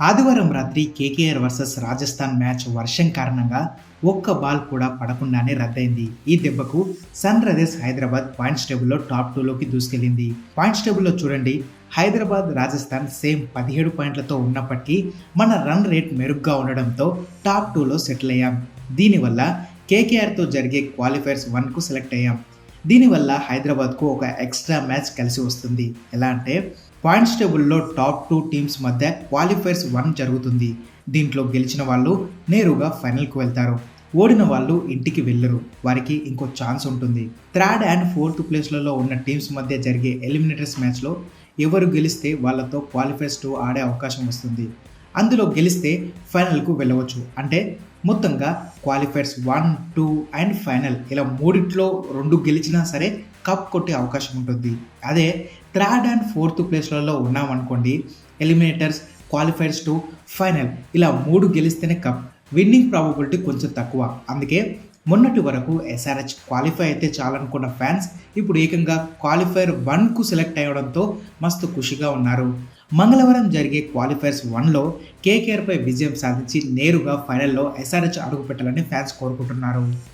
ఆదివారం రాత్రి KKR versus Rajasthan match వర్షం కారణంగా ఒక్క బాల్ కూడా పడకుండానే రద్దయింది. ఈ దెబ్బకు సన్ రైజర్స్ హైదరాబాద్ పాయింట్స్ టేబుల్లో టాప్ టూలోకి దూసుకెళ్ళింది పాయింట్స్ టేబుల్లో చూడండి హైదరాబాద్ రాజస్థాన్ సేమ్ పదిహేడు పాయింట్లతో ఉన్నప్పటికీ మన రన్ రేట్ మెరుగ్గా ఉండడంతో టాప్ టూలో సెటిల్ అయ్యాం. దీనివల్ల కేకేఆర్తో జరిగే క్వాలిఫైర్స్ వన్కు సెలెక్ట్ అయ్యాం. దీనివల్ల హైదరాబాద్కు ఒక ఎక్స్ట్రా మ్యాచ్ కలిసి వస్తుంది. ఎలా అంటే పాయింట్స్ టేబుల్లో టాప్ టూ టీమ్స్ మధ్య క్వాలిఫైర్స్ వన్ జరుగుతుంది. దీంట్లో గెలిచిన వాళ్ళు నేరుగా ఫైనల్కు వెళ్తారు. ఓడిన వాళ్ళు ఇంటికి వెళ్ళరు. వారికి ఇంకో ఛాన్స్ ఉంటుంది. థర్డ్ అండ్ ఫోర్త్ ప్లేస్లలో ఉన్న టీమ్స్ మధ్య జరిగే ఎలిమినేటర్స్ మ్యాచ్లో ఎవరు గెలిస్తే వాళ్ళతో క్వాలిఫైర్స్ టూ ఆడే అవకాశం వస్తుంది. అందులో గెలిస్తే ఫైనల్కు వెళ్ళవచ్చు. అంటే మొత్తంగా qualifiers one two and final ఇలా మూడిట్లో రెండు గెలిచినా సరే కప్ కొట్టే అవకాశం ఉంటుంది. అదే థర్డ్ అండ్ ఫోర్త్ ప్లేస్లలో ఉన్నామనుకోండి ఎలిమినేటర్స్ క్వాలిఫైర్స్ టు ఫైనల్. ఇలా మూడు గెలిస్తేనే కప్. విన్నింగ్ ప్రాబబిలిటీ కొంచెం తక్కువ. అందుకే మొన్నటి వరకు ఎస్ఆర్హెచ్ క్వాలిఫై అయితే చాలనుకున్న ఫ్యాన్స్ ఇప్పుడు ఏకంగా క్వాలిఫైర్ వన్కు సెలెక్ట్ అవ్వడంతో మస్తు ఖుషిగా ఉన్నారు. మంగళవారం జరిగే క్వాలిఫైర్స్ వన్లో కేకేఆర్పై విజయం సాధించి నేరుగా ఫైనల్లో ఎస్ఆర్హెచ్ అడుగుపెట్టాలని ఫ్యాన్స్ కోరుకుంటున్నారు.